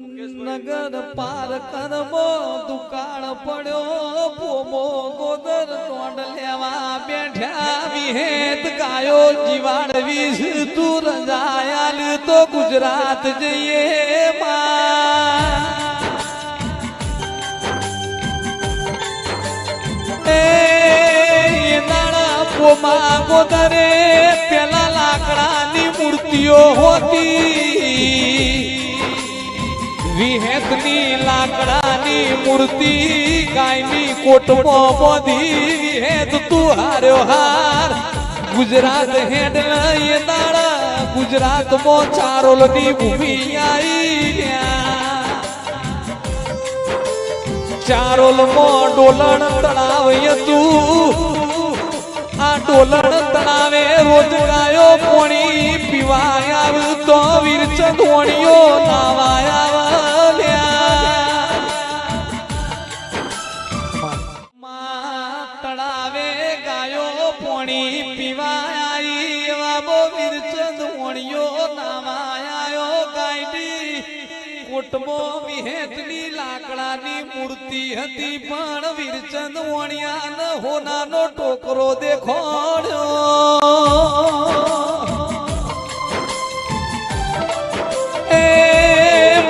નગર પાર કરવો દુકાળ પડ્યો, પોમો ગોદર લેવા બેઠ્યા વિહેત ગાયો જીવાડવી તું રજાયાલ તો ગુજરાત જઈએ પોમા ગોદરે પેલા લાકડાની મૂર્તિઓ હોતી. વિહેતની લાકડાની મૂર્તિ ગાયની કોટમાં બોધી. વિહેત તું હાર્યો હાર. ગુજરાત હેડ એ દાડા ગુજરાતમાં ચારોલની ભૂમિ આવી ચારોલમાં ડોલણ તળાવ તું. આ ડોલણ તળાવે રોજ ગાયો પોણી. પીવાય આવ્યું તો વીરચંદ વણિયો નાવાય વિહેતની લાકડાની મૂર્તિ હતી, પણ વીરચંદ વણિયાન હોનાનો ટોકરો દેખોડ્યો. એ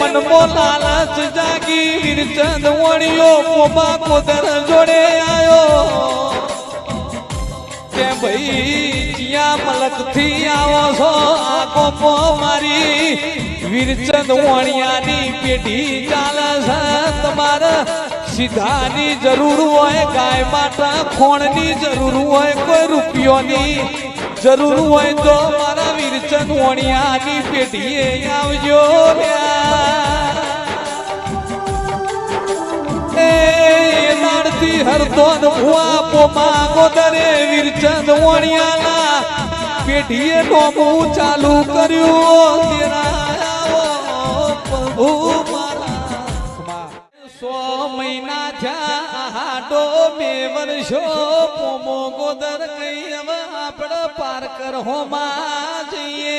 મનમો લાલચ જાગી, વીરચંદ વણિયો પોપા કોદર જોડે આવ્યો કે ભાઈ જ્યાં મલકથી આવો છો, આ કોપો મારી વીરચંદ વણિયાની પેઢી ચાલે છે. તમારે સીધાની જરૂર હોય, ગાય માટે ખોણની જરૂર હોય, કોઈ રૂપિયોની જરૂર હોય તો મારા વીરચંદ વણિયાની પેઢીએ આવજો હરદોન ભુવા પોમા ગોદરે વીરચંદ વણિયાના. પેઢીએ નોમું ચાલુ કર્યું તેરા આવો મારા, સો મહિના હાડો બે વર્ષો પોમો ગોદર કઈ હવે આપણે પાર કર હોમાં જઈએ.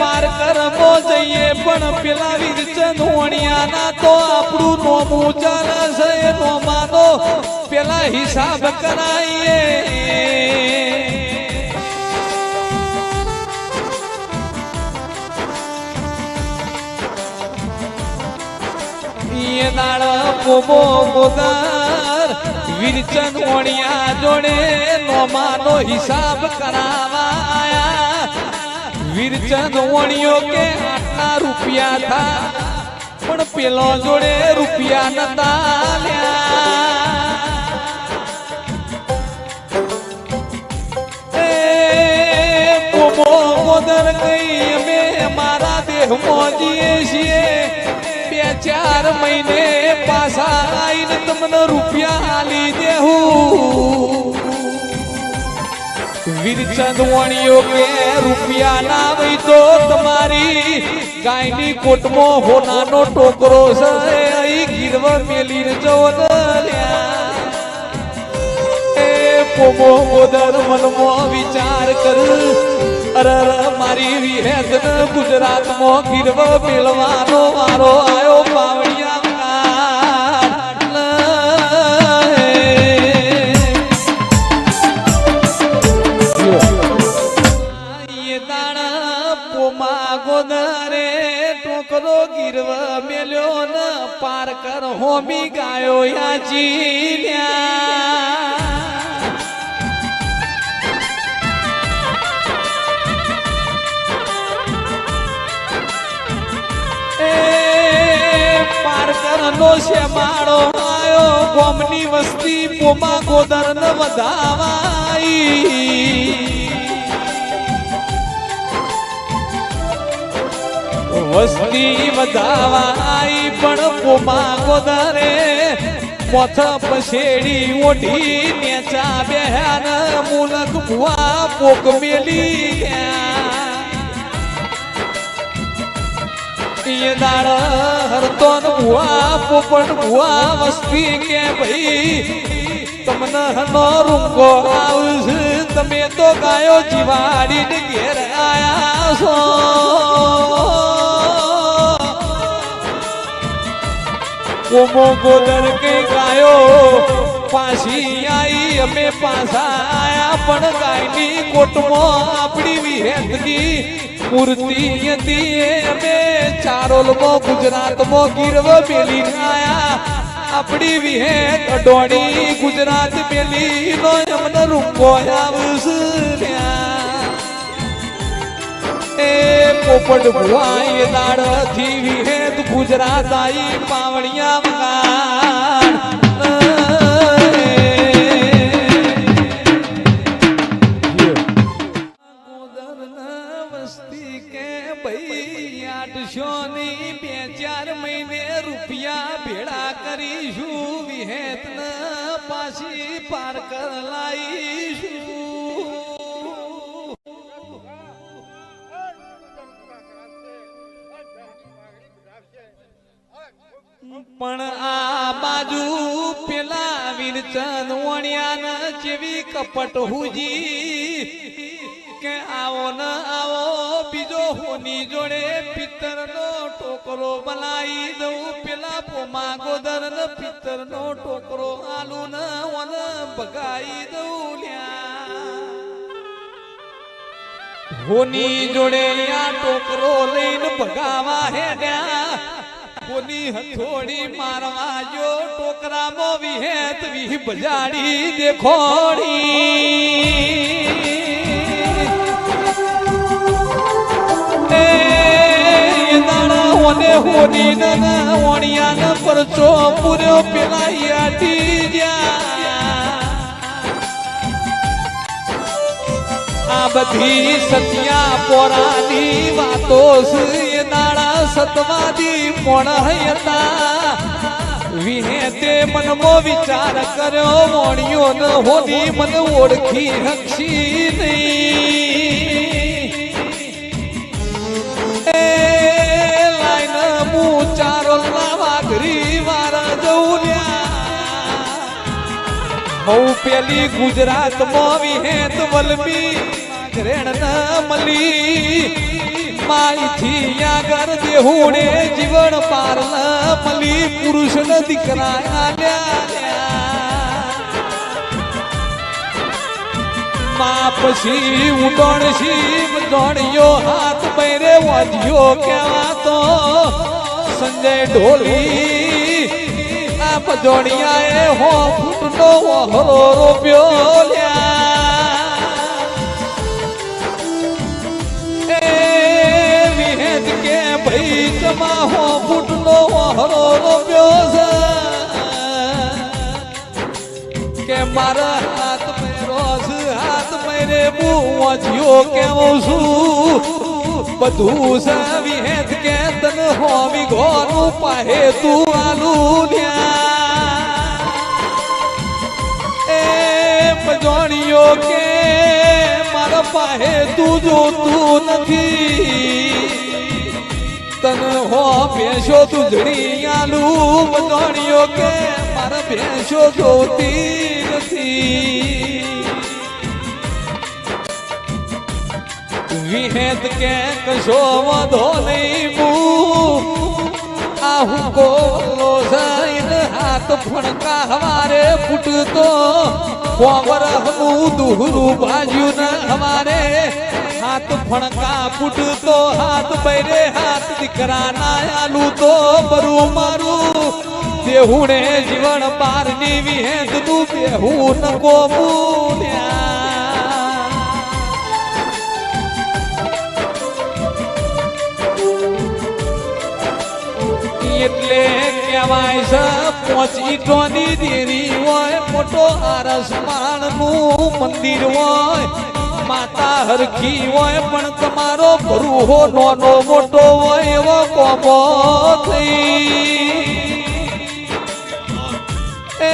પાર કરમો જઈએ, પણ પેલા વીરચંદ વણિયાના તો આપણું નોમું ચાલે છે, નોમાનો પેલા હિસાબ ઈ દાળ પોમો ગોદર વીરચંદ વણિયા જોડે નોમાનો હિસાબ કરાવા આયા વીરચંદ વણિયો કે આટલા રૂપિયા થા, પણ પેલો જોડે રૂપિયા નતા લ્યા. ચાર મહિને પાછા આવીને તમને રૂપિયા આલી દેહું વીરચંદ વણિયો કે રૂપિયા ના હોય તો તમારી ગાયની કોટમાં હોનાનો ટોકરો છે. અહીં ગીરવા મેલીને જવો લ્યા. પોમો ગોદર મનમો વિચાર કર. અરે અરે, મારી વિહેત ગુજરાતમાં ગીરવ મેળવાનો મારો આયો પાવડિયા ટોકરો ગીરવ મેલ્યો ન પાર કર હોમી ગાયો યાચી લ્યા પોમા ગોદર ન વધાવાઈ. વસ્તી વધાવાઈ, પણ પોમા ગોદરે મોથ પછેડી ઓઢી નેચા બેહાન, મુલક ભુવા પોક મેલી દાળ હરતો ભુવા, પોપટ ભુવા વસ્તી કે ભાઈ. તમને હનો રૂંગો આવશે તમે તો ગાયો જીવાડીને ઘેર આયા છો. કોમો ગોદર કે ગાયો પાછી આવી અમે પાછા આયા. પણ ગાયની કોટમાં આપણી વિહેતની મૂર્તિ હતી. અમે ચારોલમાં ગુજરાતમાં ગીરવ મેલી આયા. આપણી વિહે અડોણી ગુજરાત પેલી નો એમને રૂપો આવશે એ પોપટ ભુવાઈ દાડથી વિહેત ગુજરાત આઈ પાવણિયા વસ્તી કે ભાઈ આઠસો ની બે ચાર મહિને રૂપિયા કરીશું વિહેત પાછી પાર કર પણ આ બાજુ પેલા વિરચન વણિયાન જેવી કપટ હુજી કે આવો ન આવો બીજો હોની જોડે પિત્તર ટોકરો બનાવી દઉં. પેલા પોમા ગોદર ને પિત્તર નો ટોકરો આલુ ન ઓન ભગાઈ દઉં હોની જોડે આ ટોકરો લઈને ભગાવા હેડ્યા. કોની હથોડી મારવા જો ટોકરામાં વિહેત વી બજાડી દેખોડી. દાડા હોડી ના ઓણિયા ના પરચો પૂર્યો પેલા યાદી આ બધી સત્યા પોરાની વાતો સુય દાડા સતવાદી મોણ હતા? વિહે તે મનમો વિચાર કર્યો મોણિયો ન હોની મન ઓળખી હક્ષી નહીં. બહુ પેલી ગુજરાતમાં વિહેત વલમી ગ્રેણ ન મળી માઈથી આગળ દેહુડે જીવન પાર ના મલી. પુરુષ ન દીકરા મા પછી ઉડણ શીવ દોડ્યો હાથ પૈરે વાજ્યો કહેવાતો. સંજય ઢોલી આ પજોણિયા એ હો ફૂટનો વહરો રોપ્યો કે ભાઈ જમા હો ફૂટનો વહરો રોપ્યો છે. કે મારા હાથ મેરો હાથ મેરે બુવાજીઓ કેવું છું? બધું સાવી હેત કે તન હોવી ગોનું પાહે તું આલું એ પજોણીઓ કે મારા પાહે તું જોતું નથી. તન હો ભેંસો તું જડી આલુ પજોણીઓ કે મારા ભેંસો જોતી નથી. વિહેદ કે કશો વધો નહીં હું. આહુ કોલો જઈન હાથ ફણકા હવારે ફૂટતો. કોમર હું દુહરું ભાજ્યું ન હવારે. હાથ ફણકા ફૂટતો, હાથ બૈરે હાથ દીકરા ના આલુ તો બરું મારું. દેહુણે જીવન પારની વિહેત તું બેહું ન કોમુલ્યા એટલે કહેવાય છે, પોચી ટોની દેરી હોય, મોટો આરસનું મંદિર હોય. માતા હરખી હોય, પણ તમારો ભરૂહો નાનો મોટો હોય, એવો કોમો થઈ. એ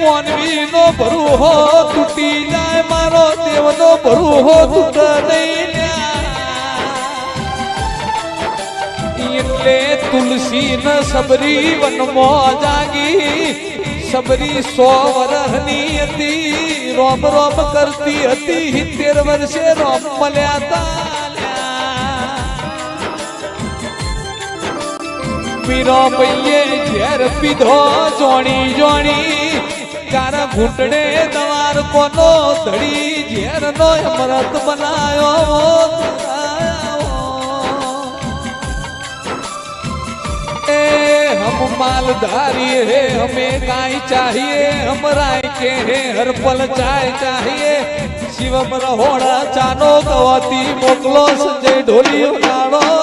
મોનવી નો ભરૂહો તૂટી જાય, મારો દેવનો ભરૂહો તૂટ નહીં. તુલસી ન સબરી વનમાં જાગી સબરી સો વરહની હતી, રોમ રોમ કરતી હતી, સિત્તેર વર્ષે રોમ મળ્યા તા મીરો પૈયે ઝેર પીધો, જોણી જોણી તારા ઘૂંટડે દવાર કોનો ધડી ઝેર નો અમરત બનાયો. માટે હમ માલ ધારીએ હે હમે કાંઈ ચાહીએ હમરાય કે હે હરપલ ચાય ચાહીએ. શિવમ રહોણા ચાનો કવાતી મોકલો, સંજય ઢોલી ઉડાડો